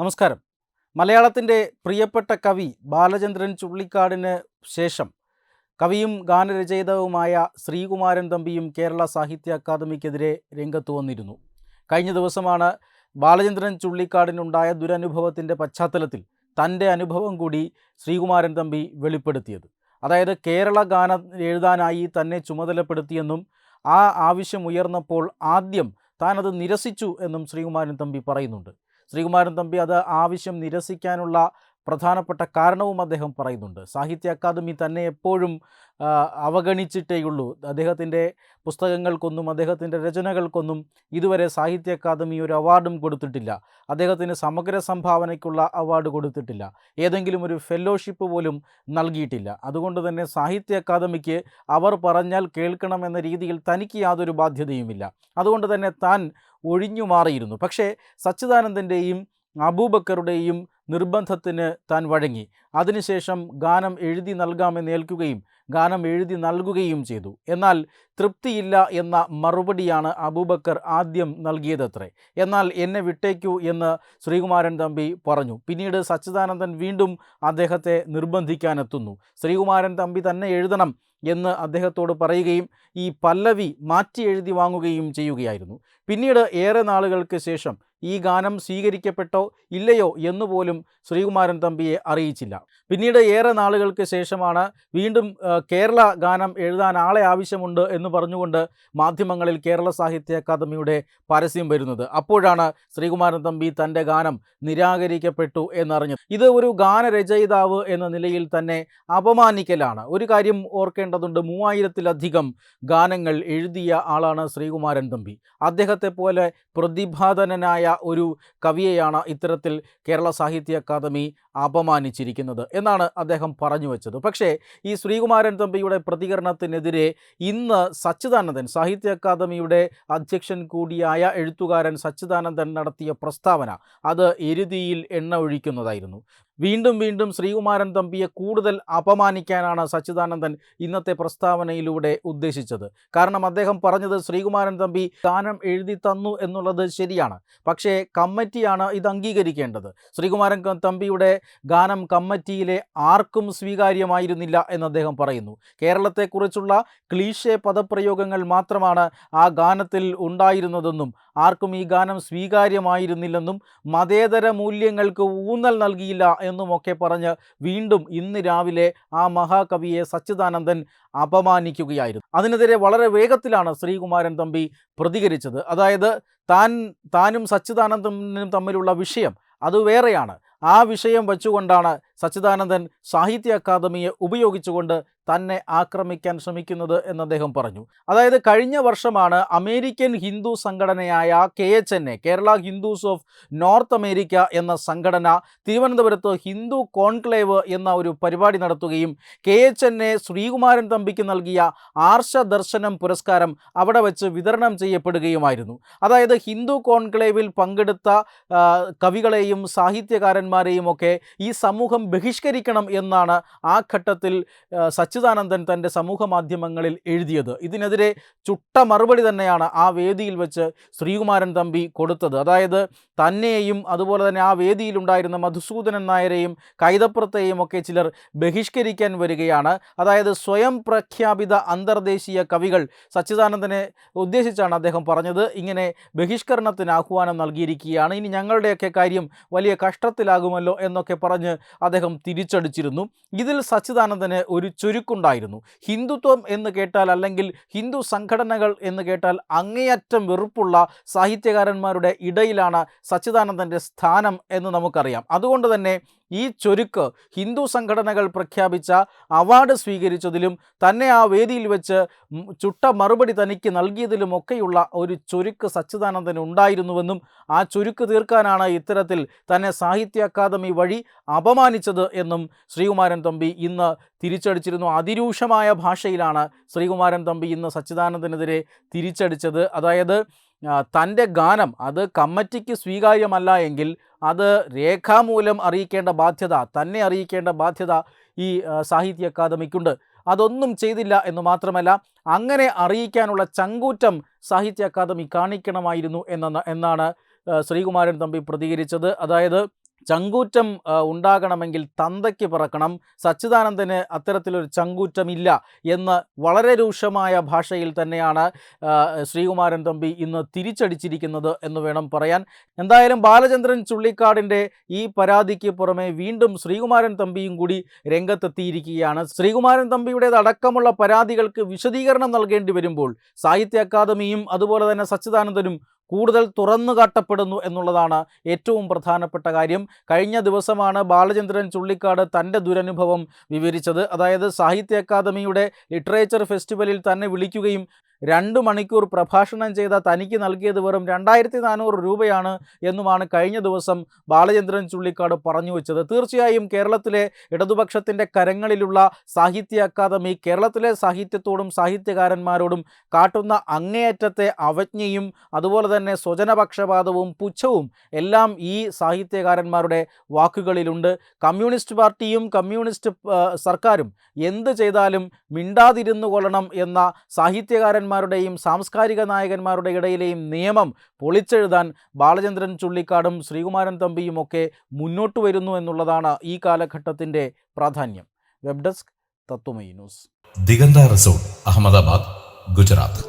നമസ്കാരം. മലയാളത്തിന്റെ പ്രിയപ്പെട്ട കവി ബാലചന്ദ്രൻ ചുള്ളിക്കാടിന് ശേഷം കവിയും ഗാനരചയിതാവുമായ ശ്രീകുമാരൻ തമ്പിയും കേരള സാഹിത്യ അക്കാദമിക്കെതിരെ രംഗത്ത് വന്നിരുന്നു. കഴിഞ്ഞ ദിവസമാണ് ബാലചന്ദ്രൻ ചുള്ളിക്കാടിനുണ്ടായ ദുരനുഭവത്തിന്റെ പശ്ചാത്തലത്തിൽ തന്റെ അനുഭവം കൂടി ശ്രീകുമാരൻ തമ്പി വെളിപ്പെടുത്തിയത്. അതായത് കേരള ഗാനം എഴുതാനായി തന്നെ ചുമതലപ്പെടുത്തിയെന്നും ആ ആവശ്യം ഉയർന്നപ്പോൾ ആദ്യം താനത് നിരസിച്ചു എന്നും ശ്രീകുമാരൻ തമ്പി പറയുന്നുണ്ട്. ശ്രീകുമാരൻ തമ്പി അത് ആവശ്യം നിരസിക്കാനുള്ള പ്രധാനപ്പെട്ട കാരണവും അദ്ദേഹം പറയുന്നുണ്ട്. സാഹിത്യ അക്കാദമി തന്നെ എപ്പോഴും അവഗണിച്ചിട്ടേയുള്ളൂ അദ്ദേഹത്തിന്റെ പുസ്തകങ്ങൾക്കൊന്നും അദ്ദേഹത്തിന്റെ രചനകൾക്കൊന്നും ഇതുവരെ സാഹിത്യ അക്കാദമി ഒരു അവാർഡും കൊടുത്തിട്ടില്ല. അദ്ദേഹത്തിന് സമഗ്ര സംഭാവനയ്ക്കുള്ള അവാർഡ് കൊടുത്തിട്ടില്ല. ഏതെങ്കിലും ഒരു ഫെല്ലോഷിപ്പ് പോലും നൽകിയിട്ടില്ല. അതുകൊണ്ട് തന്നെ സാഹിത്യ അക്കാദമിക്ക് അവർ പറഞ്ഞാൽ കേൾക്കണം എന്ന രീതിയിൽ തനിക്ക് യാതൊരു ബാധ്യതയുമില്ല. അതുകൊണ്ട് തന്നെ താൻ ഒഴിഞ്ഞു മാറിയിരുന്നു. പക്ഷേ സച്ചിദാനന്ദന്റെയും അബൂബക്കറുടെയും നിർബന്ധത്തിന് താൻ വഴങ്ങി. അതിനുശേഷം ഗാനം എഴുതി നൽകാമെന്ന് ഏൽക്കുകയും ഗാനം എഴുതി നൽകുകയും ചെയ്തു. എന്നാൽ തൃപ്തിയില്ല എന്ന മറുപടിയാണ് അബൂബക്കർ ആദ്യം നൽകിയതത്രേ. എന്നാൽ എന്നെ വിട്ടേക്കൂ എന്ന് ശ്രീകുമാരൻ തമ്പി പറഞ്ഞു. പിന്നീട് സച്ചിദാനന്ദൻ വീണ്ടും അദ്ദേഹത്തെ നിർബന്ധിക്കാനെത്തുന്നു. ശ്രീകുമാരൻ തമ്പി തന്നെ എഴുതണം എന്ന് അദ്ദേഹത്തോട് പറയുകയും ഈ പല്ലവി മാറ്റി എഴുതി വാങ്ങുകയും ചെയ്യുകയായിരുന്നു. പിന്നീട് ഏറെ നാളുകൾക്ക് ശേഷം ഈ ഗാനം സ്വീകരിക്കപ്പെട്ടോ ഇല്ലയോ എന്ന് പോലും ശ്രീകുമാരൻ തമ്പിയെ അറിയിച്ചില്ല. പിന്നീട് ഏറെ നാളുകൾക്ക് ശേഷമാണ് വീണ്ടും കേരള ഗാനം എഴുതാൻ ആളെ ആവശ്യമുണ്ട് എന്ന് പറഞ്ഞുകൊണ്ട് മാധ്യമങ്ങളിൽ കേരള സാഹിത്യ അക്കാദമിയുടെ പരസ്യം വരുന്നത്. അപ്പോഴാണ് ശ്രീകുമാരൻ തമ്പി തന്റെ ഗാനം നിരാകരിക്കപ്പെട്ടു എന്നറിഞ്ഞത്. ഇത് ഒരു ഗാനരചയിതാവ് എന്ന നിലയിൽ തന്നെ അപമാനിക്കലാണ്. ഒരു കാര്യം ഓർക്കേണ്ടതുണ്ട്. മൂവായിരത്തിലധികം ഗാനങ്ങൾ എഴുതിയ ആളാണ് ശ്രീകുമാരൻ തമ്പി. അദ്ദേഹത്തെ പോലെ പ്രതിഭാധനനായ ഒരു കവിയെയാണ് ഇത്തരത്തിൽ കേരള സാഹിത്യ അക്കാദമി അപമാനിച്ചിരിക്കുന്നത് എന്നാണ് അദ്ദേഹം പറഞ്ഞു വെച്ചത്. പക്ഷേ ഈ ശ്രീകുമാരൻ തമ്പിയുടെ പ്രതികരണത്തിനെതിരെ ഇന്ന് സച്ചിദാനന്ദൻ സാഹിത്യ അക്കാദമിയുടെ അധ്യക്ഷൻ കൂടിയായ എഴുത്തുകാരൻ സച്ചിദാനന്ദൻ നടത്തിയ പ്രസ്താവന അത് എരുതിയിൽ എണ്ണ ഒഴിക്കുന്നതായിരുന്നു. വീണ്ടും വീണ്ടും ശ്രീകുമാരൻ തമ്പിയെ കൂടുതൽ അപമാനിക്കാനാണ് സച്ചിദാനന്ദൻ ഇന്നത്തെ പ്രസ്താവനയിലൂടെ ഉദ്ദേശിച്ചത്. കാരണം അദ്ദേഹം പറഞ്ഞത് ശ്രീകുമാരൻ തമ്പി ഗാനം എഴുതി തന്നു എന്നുള്ളത് ശരിയാണ്. പക്ഷേ കമ്മിറ്റിയാണ് ഇത് അംഗീകരിക്കേണ്ടത്. ശ്രീകുമാരൻ തമ്പിയുടെ ഗാനം കമ്മിറ്റിയിലെ ആർക്കും സ്വീകാര്യമായിരുന്നില്ല എന്ന് അദ്ദേഹം പറയുന്നു. കേരളത്തെക്കുറിച്ചുള്ള ക്ലീശേ പദപ്രയോഗങ്ങൾ മാത്രമാണ് ആ ഗാനത്തിൽ ഉണ്ടായിരുന്നതെന്നും ആർക്കും ഈ ഗാനം സ്വീകാര്യമായിരുന്നില്ലെന്നും മതേതര മൂല്യങ്ങൾക്ക് ഊന്നൽ നൽകിയില്ല എന്നുമൊക്കെ പറഞ്ഞ് വീണ്ടും ഇന്ന് രാവിലെ ആ മഹാകവിയെ സച്ചിദാനന്ദൻ അപമാനിക്കുകയായിരുന്നു. അതിനെതിരെ വളരെ വേഗത്തിലാണ് ശ്രീകുമാരൻ തമ്പി പ്രതികരിച്ചത്. അതായത് താൻ താനും സച്ചിദാനന്ദനും തമ്മിലുള്ള വിഷയം അത് വേറെയാണ്. ആ വിഷയം വച്ചുകൊണ്ടാണ് സച്ചിദാനന്ദൻ സാഹിത്യ അക്കാദമിയെ ഉപയോഗിച്ചുകൊണ്ട് തന്നെ ആക്രമിക്കാൻ ശ്രമിക്കുന്നത് എന്ന് അദ്ദേഹം പറഞ്ഞു. അതായത് കഴിഞ്ഞ വർഷമാണ് അമേരിക്കൻ ഹിന്ദു സംഘടനയായ K H N A Kerala Hindus of North America എന്ന സംഘടന തിരുവനന്തപുരത്ത് ഹിന്ദു കോൺക്ലേവ് എന്ന ഒരു പരിപാടി നടത്തുകയും K H N A Sreekumaran തമ്പിക്ക് നൽകിയ ആർഷ ദർശനം പുരസ്കാരം അവിടെ വെച്ച് വിതരണം ചെയ്യപ്പെടുകയുമായിരുന്നു. അതായത് ഹിന്ദു കോൺക്ലേവിൽ പങ്കെടുത്ത കവികളെയും സാഹിത്യകാരന്മാരെയും ഒക്കെ ഈ സമൂഹം ബഹിഷ്കരിക്കണം എന്നാണ് ആ ഘട്ടത്തിൽ ആ, സച്ചിദാനന്ദൻ തന്റെ സമൂഹ മാധ്യമങ്ങളിൽ എഴുതിയത്. ഇതിനെതിരെ ചുട്ട മറുപടി തന്നെയാണ് ആ വേദിയിൽ വെച്ച് ശ്രീകുമാരൻ തമ്പി കൊടുത്തത്. അതായത് തന്നെയും അതുപോലെ തന്നെ ആ വേദിയിലുണ്ടായിരുന്ന മധുസൂദനൻ നായരെയും കൈതപ്പുറത്തെയും ഒക്കെ ചിലർ ബഹിഷ്കരിക്കാൻ വരികയാണ്. അതായത് സ്വയം പ്രഖ്യാപിത അന്തർദേശീയ കവികൾ സച്ചിദാനന്ദനെ ഉദ്ദേശിച്ചാണ് അദ്ദേഹം പറഞ്ഞത്. ഇങ്ങനെ ബഹിഷ്കരണത്തിന് ആഹ്വാനം നൽകിയിരിക്കുകയാണ്. ഇനി ഞങ്ങളുടെയൊക്കെ കാര്യം വലിയ കഷ്ടത്തിലാകുമല്ലോ എന്നൊക്കെ പറഞ്ഞ് അദ്ദേഹം തിരിച്ചടിച്ചിരുന്നു. ഇതിൽ സച്ചിദാനന്ദന് ഒരു ചുരുക്കുണ്ടായിരുന്നു ഹിന്ദുത്വം എന്ന് കേട്ടാൽ അല്ലെങ്കിൽ ഹിന്ദു സംഘടനകൾ എന്ന് കേട്ടാൽ അങ്ങേയറ്റം വെറുപ്പുള്ള സാഹിത്യകാരന്മാരുടെ ഇടയിലാണ് സച്ചിദാനന്ദന്റെ സ്ഥാനം എന്ന് നമുക്കറിയാം. അതുകൊണ്ട് തന്നെ ഈ ചൊരുക്ക് ഹിന്ദു സംഘടനകൾ പ്രഖ്യാപിച്ച അവാർഡ് സ്വീകരിച്ചതിലും തന്നെ ആ വേദിയിൽ വെച്ച് ചുട്ട മറുപടി തനിക്ക് നൽകിയതിലുമൊക്കെയുള്ള ഒരു ചൊരുക്ക് സച്ചിദാനന്ദന് ഉണ്ടായിരുന്നുവെന്നും ആ ചുരുക്ക് തീർക്കാനാണ് ഇത്തരത്തിൽ തന്നെ സാഹിത്യ അക്കാദമി വഴി അപമാനിച്ചത് എന്നും ശ്രീകുമാരൻ തമ്പി ഇന്ന് തിരിച്ചടിച്ചിരുന്നു. അതിരൂക്ഷമായ ഭാഷയിലാണ് ശ്രീകുമാരൻ തമ്പി ഇന്ന് സച്ചിദാനന്ദനെതിരെ തിരിച്ചടിച്ചത്. അതായത് തന്റെ ഗാനം അത് കമ്മിറ്റിക്ക് സ്വീകാര്യമല്ല എങ്കിൽ അത് രേഖാമൂലം അറിയിക്കേണ്ട ബാധ്യത തന്നെ അറിയിക്കേണ്ട ബാധ്യത ഈ സാഹിത്യ അക്കാദമിക്കുണ്ട്. അതൊന്നും ചെയ്തില്ല എന്ന് മാത്രമല്ല അങ്ങനെ അറിയിക്കാനുള്ള ചങ്കൂറ്റം സാഹിത്യ അക്കാദമി കാണിക്കണമായിരുന്നു എന്ന എന്നാണ് ശ്രീകുമാരൻ തമ്പി പ്രതികരിച്ചത്. അതായത് ചങ്കൂറ്റം ഉണ്ടാകണമെങ്കിൽ തന്തയ്ക്ക് പിറക്കണം. സച്ചിദാനന്ദന് അത്തരത്തിലൊരു ചങ്കൂറ്റമില്ല എന്ന് വളരെ രൂക്ഷമായ ഭാഷയിൽ തന്നെയാണ് ശ്രീകുമാരൻ തമ്പി ഇന്ന് തിരിച്ചടിച്ചിരിക്കുന്നത് എന്ന് വേണം പറയാൻ. എന്തായാലും ബാലചന്ദ്രൻ ചുള്ളിക്കാടിന്റെ ഈ പരാതിക്ക് പുറമെ വീണ്ടും ശ്രീകുമാരൻ തമ്പിയും കൂടി രംഗത്തെത്തിയിരിക്കുകയാണ്. ശ്രീകുമാരൻ തമ്പിയുടേതടക്കമുള്ള പരാതികൾക്ക് വിശദീകരണം നൽകേണ്ടി വരുമ്പോൾ സാഹിത്യ അക്കാദമിയും അതുപോലെ തന്നെ സച്ചിദാനന്ദനും കൂടുതൽ തുറന്നു കാട്ടപ്പെടുന്നു എന്നുള്ളതാണ് ഏറ്റവും പ്രധാനപ്പെട്ട കാര്യം. കഴിഞ്ഞ ദിവസമാണ് ബാലചന്ദ്രൻ ചുള്ളിക്കാട് തന്റെ ദുരനുഭവം വിവരിച്ചത്. അതായത് സാഹിത്യ അക്കാദമിയുടെ ലിറ്ററേച്ചർ ഫെസ്റ്റിവലിൽ തന്നെ വിളിക്കുകയും രണ്ട് മണിക്കൂർ പ്രഭാഷണം ചെയ്ത തനിക്ക് നൽകിയത് വെറും രണ്ടായിരത്തി നാനൂറ് രൂപയാണ് എന്നുമാണ് കഴിഞ്ഞ ദിവസം ബാലചന്ദ്രൻ ചുള്ളിക്കാട് പറഞ്ഞു വെച്ചത്. തീർച്ചയായും കേരളത്തിലെ ഇടതുപക്ഷത്തിന്റെ കരങ്ങളിലുള്ള സാഹിത്യ അക്കാദമി കേരളത്തിലെ സാഹിത്യത്തോടും സാഹിത്യകാരന്മാരോടും കാട്ടുന്ന അങ്ങേയറ്റത്തെ അവജ്ഞയും അതുപോലെ തന്നെ സ്വജനപക്ഷപാതവും പുച്ഛവും എല്ലാം ഈ സാഹിത്യകാരന്മാരുടെ വാക്കുകളിലുണ്ട്. കമ്മ്യൂണിസ്റ്റ് പാർട്ടിയും കമ്മ്യൂണിസ്റ്റ് സർക്കാരും എന്ത് ചെയ്താലും മിണ്ടാതിരുന്നു കൊള്ളണം എന്ന സാഹിത്യകാരന്മാരുടെയും സാംസ്കാരിക നായകന്മാരുടെ ഇടയിലെയും നിയമം പൊളിച്ചെഴുതാൻ ബാലചന്ദ്രൻ ചുള്ളിക്കാടും ശ്രീകുമാരൻ തമ്പിയും ഒക്കെ മുന്നോട്ട് വരുന്നു എന്നുള്ളതാണ് ഈ കാലഘട്ടത്തിന്റെ പ്രാധാന്യം. Web desk Tatwamayi news. Diganta resort Ahmedabad Gujarat.